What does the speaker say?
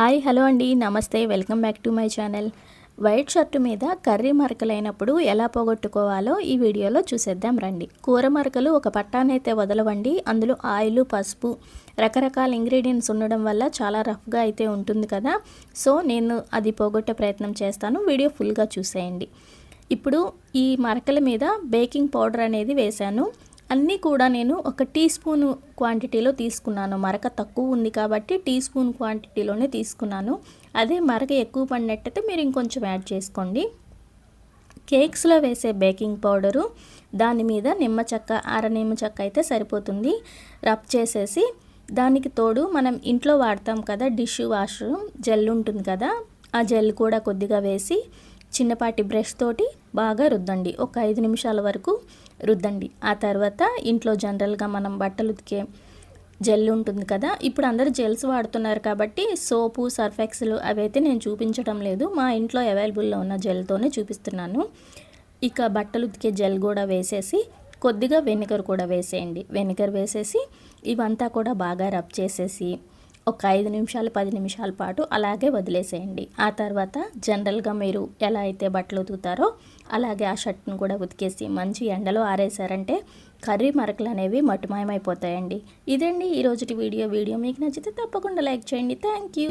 Hi hello అండి. నమస్తే. Welcome back to my channel. White shirt మీద కర్రీ మరకలైనప్పుడు ఎలా పోగొట్టుకోవాలో ఈ వీడియోలో చూసేద్దాం రండి. కూర మరకలు ఒక పట్టానైతే వదలవండి. అందులో ఆయిల్ పసుపు రకరకాల ఇంగ్రీడియంట్స్ ఉండడం వల్ల చాలా రఫ్గా అయితే ఉంటుంది కదా. సో నేను అది పోగొట్టే ప్రయత్నం చేస్తాను. వీడియో ఫుల్గా చూసేయండి. ఇప్పుడు ఈ మరకల మీద బేకింగ్ పౌడర్ అనేది వేశాను. అన్నీ కూడా నేను ఒక టీ స్పూన్ క్వాంటిటీలో తీసుకున్నాను. మరక తక్కువ ఉంది కాబట్టి టీ స్పూన్ క్వాంటిటీలోనే తీసుకున్నాను. అదే మరక ఎక్కువ పడినట్టయితే మీరు ఇంకొంచెం యాడ్ చేసుకోండి. కేక్స్లో వేసే బేకింగ్ పౌడరు దాని మీద నిమ్మ చెక్క అర నిమ్మ చెక్క అయితే సరిపోతుంది. రబ్ చేసేసి దానికి తోడు మనం ఇంట్లో వాడతాం కదా డిష్ వాష్ జెల్ ఉంటుంది కదా ఆ జెల్ కూడా కొద్దిగా వేసి చిన్నపాటి బ్రష్ తోటి బాగా రుద్దండి. ఒక ఐదు నిమిషాల వరకు రుద్దండి. ఆ తర్వాత ఇంట్లో జనరల్గా మనం బట్టలు ఉతికే జెల్ ఉంటుంది కదా ఇప్పుడు అందరూ జెల్స్ వాడుతున్నారు కాబట్టి సోపు సర్ఫెక్స్లు అవైతే నేను చూపించడం లేదు. మా ఇంట్లో అవైలబుల్లో ఉన్న జెల్తోనే చూపిస్తున్నాను. ఇక బట్టలు ఉతికే జెల్ కూడా వేసేసి కొద్దిగా వెనిగర్ కూడా వేసేయండి. వెనిగర్ వేసేసి ఇవంతా కూడా బాగా రబ్ చేసేసి ఒక ఐదు నిమిషాలు పది నిమిషాల పాటు అలాగే వదిలేసేయండి. ఆ తర్వాత జనరల్గా మీరు ఎలా అయితే బట్టలు ఉతుకుతారో అలాగే ఆ షర్ట్ను కూడా ఉతికేసి మంచి ఎండలో ఆరేసారంటే కర్రీ మరకలు అనేవి మటుమాయమైపోతాయండి. ఇదండి ఈరోజుటి వీడియో. వీడియో మీకు నచ్చితే తప్పకుండా లైక్ చేయండి. Thank you